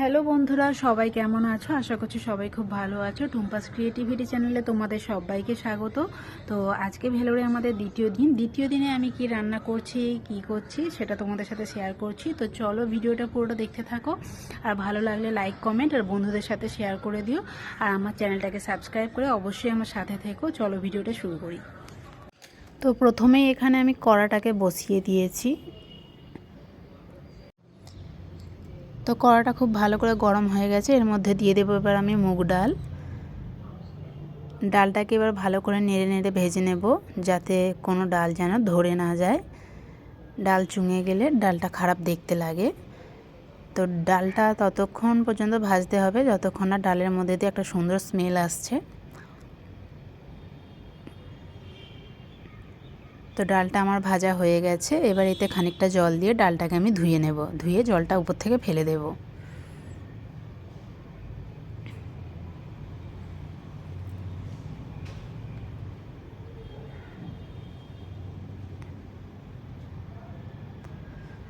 Hello বন্ধুরা, সবাই কেমন আছো? আশা করছি সবাই খুব ভালো আছো। টুম্পাস ক্রিয়েটিভিটি চ্যানেলে তোমাদের সবাইকে স্বাগত। তো আজকে ভেলোরে আমাদের দ্বিতীয় দিন। দ্বিতীয় দিনে আমি কি রান্না করছি, কি করছি সেটা তোমাদের সাথে শেয়ার করছি। তো চলো ভিডিওটা পুরোটা দেখতে থাকো। আর ভালো লাগলে লাইক কমেন্ট আর বন্ধুদের সাথে শেয়ার করে দিও। আর আমার চ্যানেলটাকে সাবস্ক্রাইব করে অবশ্যই আমার সাথে থেকো। চলো ভিডিওটা শুরু করি। তো প্রথমেই এখানে আমি কড়াটাকে বসিয়ে দিয়েছি। তো কড়াটা খুব ভালো করে গরম হয়ে গেছে, এর মধ্যে দিয়ে দেবো এবার আমি মুগ ডাল। ডালটাকে এবার ভালো করে নেড়ে নেড়ে ভেজে নেব, যাতে কোনো ডাল যেন ধরে না যায়। ডাল চুঙে গেলে ডালটা খারাপ দেখতে লাগে। তো ডালটা ততক্ষণ পর্যন্ত ভাজতে হবে, যতক্ষণ না ডালের মধ্যে দিয়ে একটা সুন্দর স্মেল আসছে। তো ডালটা আমার ভাজা হয়ে গেছে। এবার এতে খানিকটা জল দিয়ে ডালটাকে আমি ধুয়ে নেব। ধুয়ে জলটা উপর থেকে ফেলে দেব।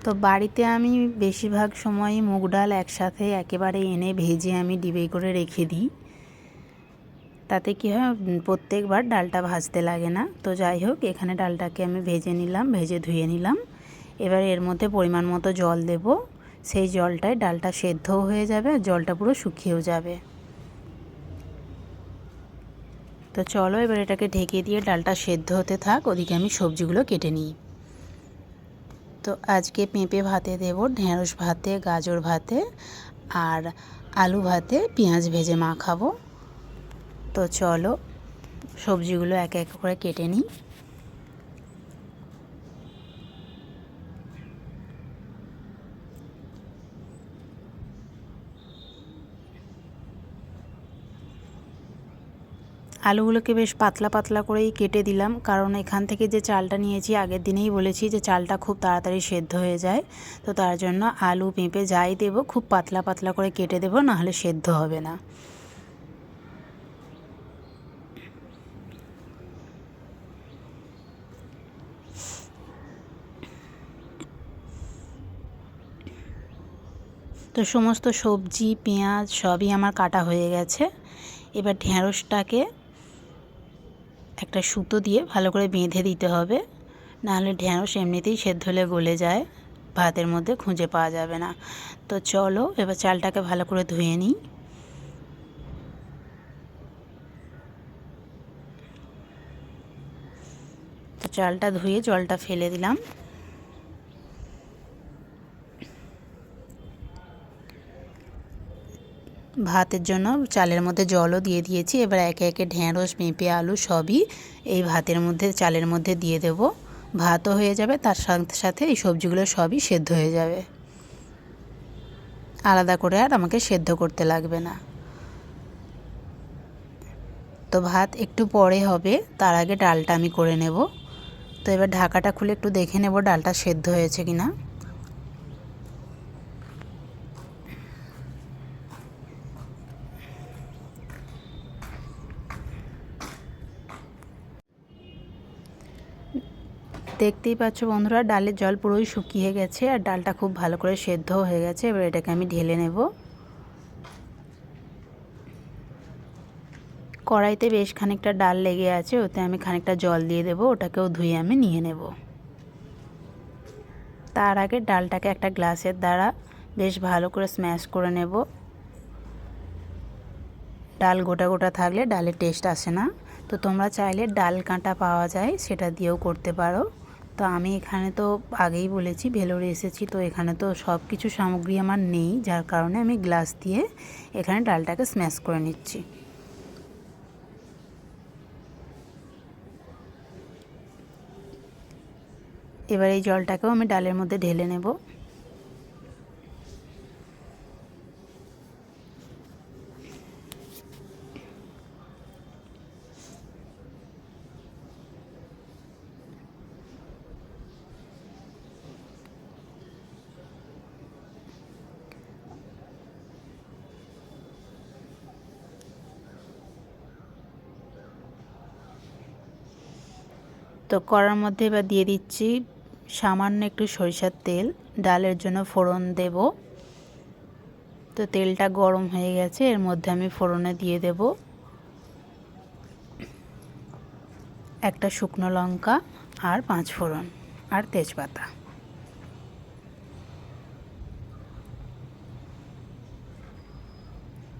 তো বাড়িতে আমি বেশিরভাগ সময়ই মুগ ডাল একসাথে একেবারে এনে ভেজে আমি ডিবে করে রেখে দিই। তাতে কী হয় প্রত্যেকবার ডালটা ভাজতে লাগে না। তো যাই হোক, এখানে ডালটাকে আমি ভেজে নিলাম, ভেজে ধুয়ে নিলাম। এবার এর মধ্যে পরিমাণ মতো জল দেব। সেই জলটায় ডালটা সেদ্ধও হয়ে যাবে আর জলটা পুরো শুকিয়েও যাবে। তো চলো, এবার এটাকে ঢেকে দিয়ে ডালটা সেদ্ধ হতে থাক। ওদিকে আমি সবজিগুলো কেটে নিই। তো আজকে পেঁপে ভাতে দেব, ঢেঁড়স ভাতে, গাজর ভাতে, আর আলু ভাতে পেঁয়াজ ভেজে মাখাবো। তো চলো, সবজিগুলো এক এক করে কেটে নিই। আলুগুলোকে বেশ পাতলা পাতলা করেই কেটে দিলাম, কারণ এখান থেকে যে চালটা নিয়েছি, আগের দিনেই বলেছি যে চালটা খুব তাড়াতাড়ি সেদ্ধ হয়ে যায়। তো তার জন্য আলু পেঁপে যাই দেবো, খুব পাতলা পাতলা করে কেটে দেবো, নাহলে সেদ্ধ হবে না। তো সমস্ত সবজি, পেঁয়াজ সবই আমার কাটা হয়ে গেছে। এবার ঢেঁড়সটাকে একটা সুতো দিয়ে ভালো করে বেঁধে দিতে হবে। নাহলে ঢেঁড়স এমনিতেই সেদ্ধ হলে গলে যায়, ভাতের মধ্যে খুঁজে পাওয়া যাবে না। তো চলো, এবার চালটাকে ভালো করে ধুয়ে নিই। তো চালটা ধুয়ে জলটা ফেলে দিলাম। ভাতের জন্য চালের মধ্যে জলও দিয়ে দিয়েছি। এবার একে একে ঢেঁড়স পেঁপে আলু সবই এই ভাতের মধ্যে, চালের মধ্যে দিয়ে দেব। ভাতও হয়ে যাবে, তার সাথে সাথে এই সবজিগুলো সবই সেদ্ধ হয়ে যাবে। আলাদা করে আর আমাকে সেদ্ধ করতে লাগবে না। তো ভাত একটু পরে হবে, তার আগে ডালটা আমি করে নেব। তো এবার ঢাকাটা খুলে একটু দেখে নেব, ডালটা সেদ্ধ হয়েছে কি না দেখতেই পাচ্ছ বন্ধুরা ডালের জল পুরোই শুকিয়ে গেছে আর ডালটা খুব ভালো করে সেদ্ধ হয়ে গেছে। এবার এটাকে আমি ঢেলে নেব। কড়াইতে বেশ খানিকটা ডাল লেগে আছে, ওতে আমি খানিকটা জল দিয়ে দেবো, ওটাকেও ধুয়ে আমি নিয়ে নেব। তার আগে ডালটাকে একটা গ্লাসের দ্বারা বেশ ভালো করে স্ম্যাশ করে নেব। ডাল গোটা গোটা থাকলে ডালের টেস্ট আসে না। তো তোমরা চাইলে ডাল কাঁটা পাওয়া যায়, সেটা দিয়েও করতে পারো। তো আমি এখানে তো আগেই বলেছি ভেলোরে এসেছি, তো এখানে তো সব কিছু সামগ্রী আমার নেই, যার কারণে আমি গ্লাস দিয়ে এখানে ডালটাকে স্ম্যাশ করে নিচ্ছি। এবার এই জলটাকেও আমি ডালের মধ্যে ঢেলে নেব। তো কড়ার মধ্যে এবার দিয়ে দিচ্ছি সামান্য একটু সরিষার তেল। ডালের জন্য ফোড়ন দেব। তো তেলটা গরম হয়ে গেছে, এর মধ্যে আমি ফোড়নে দিয়ে দেব একটা শুকনো লঙ্কা আর পাঁচ ফোড়ন আর তেজপাতা।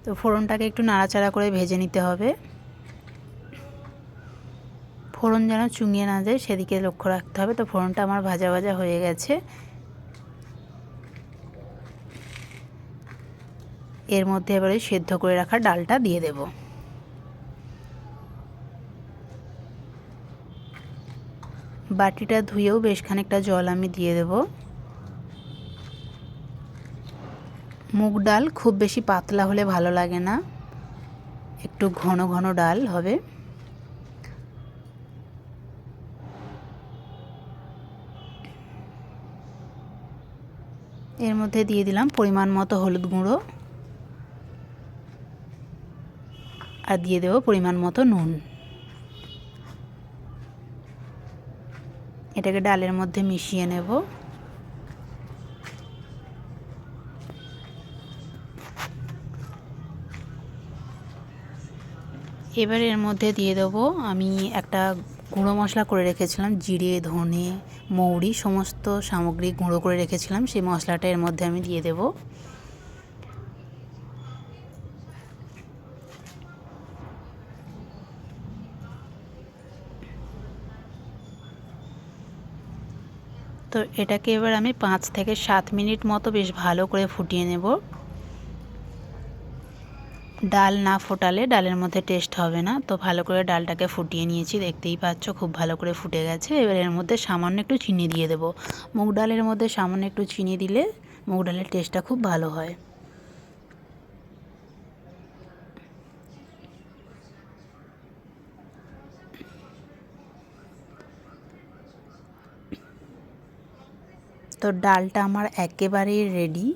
তো ফোড়নটাকে একটু নাড়াচাড়া করে ভেজে নিতে হবে। ফোড়ন যেন চুঙিয়ে না যায়, সেদিকে লক্ষ্য রাখতে হবে। তো ফোড়নটা আমার ভাজা ভাজা হয়ে গেছে। এর মধ্যে এবারে সেদ্ধ করে রাখা ডালটা দিয়ে দেব। বাটিটা ধুয়েও বেশ খানিকটা জল আমি দিয়ে দেব। মুগ ডাল খুব বেশি পাতলা হলে ভালো লাগে না। একটু ঘন ঘন ডাল হবে। এর মধ্যে দিয়ে দিলাম পরিমাণ মতো হলুদ গুঁড়ো। আর দিয়ে দেবো পরিমাণ মতো নুন। এটাকে ডালের মধ্যে মিশিয়ে নেব। এবার এর মধ্যে দিয়ে দেবো আমি একটা গুঁড়ো মশলা করে রেখেছিলাম, জিরে, ধনে, মৌরি, সমস্ত সামগ্রী গুঁড়ো করে রেখেছিলাম, সেই মশলাটা এর মধ্যে আমি দিয়ে দেবো। তো এটাকে এবার আমি পাঁচ থেকে সাত মিনিট মতো বেশ ভালো করে ফুটিয়ে নেব। ডাল না ফোটালে ডালের মধ্যে টেস্ট হবে না। তো ভালো করে ডালটাকে ফুটিয়ে নিয়েছি, দেখতেই পাচ্ছ খুব ভালো করে ফুটে গেছে। এবার এর মধ্যে সামান্য একটু চিনি দিয়ে দেবো। মুগ ডালের মধ্যে সামান্য একটু চিনি দিলে মুগ ডালের টেস্টটা খুব ভালো হয়। তো ডালটা আমার একেবারেই রেডি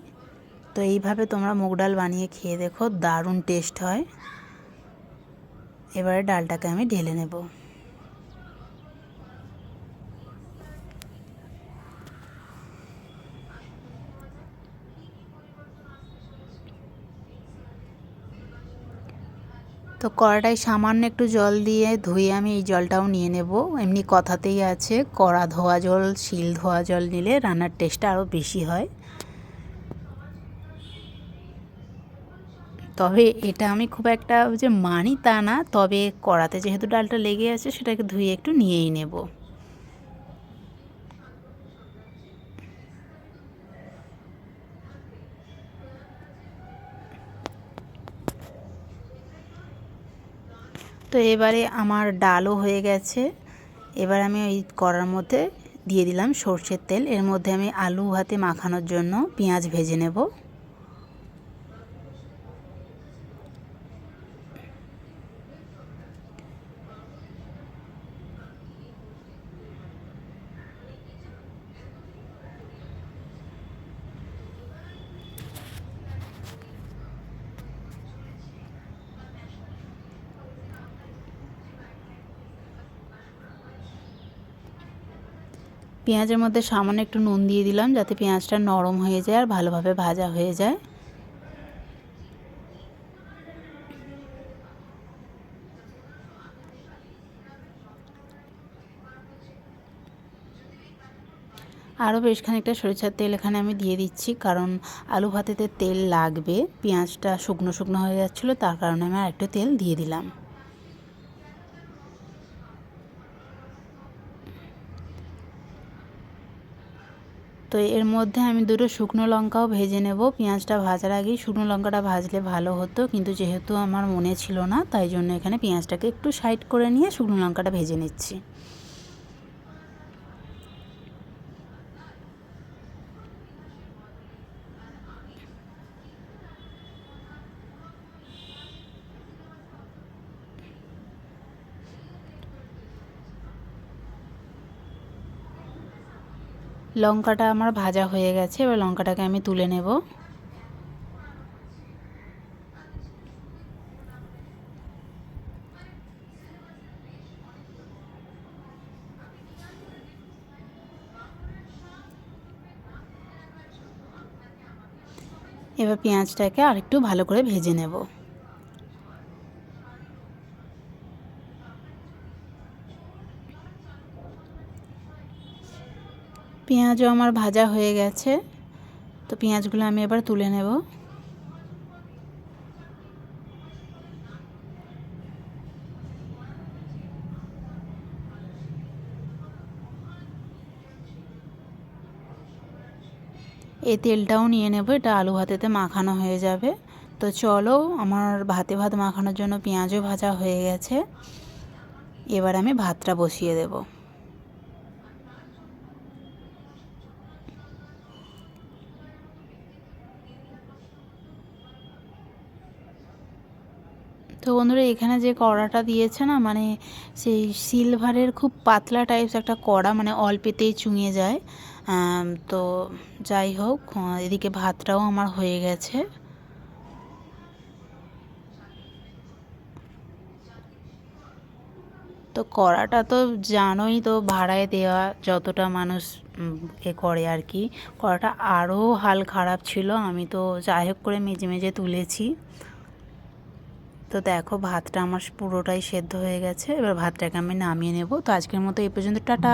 তো এইভাবে তোমরা মুগ ডাল বানিয়ে খেয়ে দেখো, দারুণ টেস্ট হয়। এবারে ডালটাকে আমি ঢেলে নেব। তো কড়াটায় সামান্য একটু জল দিয়ে ধুয়ে আমি এই জলটাও নিয়ে নেব। এমনি কথাতেই আছে, কড়া ধোয়া জল, শিল ধোয়া জল নিলে রান্নার টেস্টটা আরও বেশি হয়। তবে এটা আমি খুব একটা যে মানি তা না, তবে কড়াতে যেহেতু ডালটা লেগে আছে সেটাকে ধুয়ে একটু নিয়েই নেব। তো এবারে আমার ডালও হয়ে গেছে। এবার আমি ওই কড়ার মধ্যে দিয়ে দিলাম সর্ষের তেল। এর মধ্যে আমি আলু ভাতে মাখানোর জন্য পেঁয়াজ ভেজে নেব। পেঁয়াজের মধ্যে সামান্য একটু নুন দিয়ে দিলাম যাতে পেঁয়াজটা নরম হয়ে যায় আর ভালোভাবে ভাজা হয়ে যায়। আরও বেশ খানিকটা সরিষার তেল এখানে আমি দিয়ে দিচ্ছি, কারণ আলু ভাতেতে তেল লাগবে, পেঁয়াজটা শুকনো শুকনো হয়ে যাচ্ছিল, তার কারণে আমি আরেকটু তেল দিয়ে দিলাম। তো এর মধ্যে আমি দুটো শুকনো লঙ্কাও ভেজে নেব। পেঁয়াজটা ভাজার আগেই শুকনো লঙ্কাটা ভাজলে ভালো হতো, কিন্তু যেহেতু আমার মনে ছিল না, তাই জন্য এখানে পেঁয়াজটাকে একটু সাইড করে নিয়ে শুকনো লঙ্কাটা ভেজে নিচ্ছি। লঙ্কাটা আমার ভাজা হয়ে গেছে, এবার লঙ্কাটাকে আমি তুলে নেব। এবার পেঁয়াজটাকে আরেকটু ভালো করে ভেজে নেব। পেঁয়াজও আমার ভাজা হয়ে গেছে। তো পেঁয়াজগুলো আমি এবার তুলে নেব। এই তেলটাও নিয়ে নেব, এটা আলু ভাতেতে মাখানো হয়ে যাবে। তো চলো, আমার ভাতে ভাত মাখানোর জন্য পেঁয়াজও ভাজা হয়ে গেছে। এবার আমি ভাতটা বসিয়ে দেবো। তো বন্ধুরা, এখানে যে কড়াটা দিয়েছে না মানে সেই সিলভারের খুব পাতলা টাইপস একটা কড়া মানে অল্পেতেই চুঙে যায়। তো যাই হোক এদিকে ভাতটাও আমার হয়ে গেছে। তো কড়াটা তো জানোই তো, ভাড়ায় দেওয়া যতটা মানুষ এ করে আর কি। কড়াটা আরও হাল খারাপ ছিল, আমি তো যাই হোক করে মেজে মেজে তুলেছি। তো দেখো, ভাতটা আমার পুরোটাই সেদ্ধ হয়ে গেছে। এবার ভাতটাকে আমি নামিয়ে নেব। তো আজকের মতো এই পর্যন্ত, টাটা।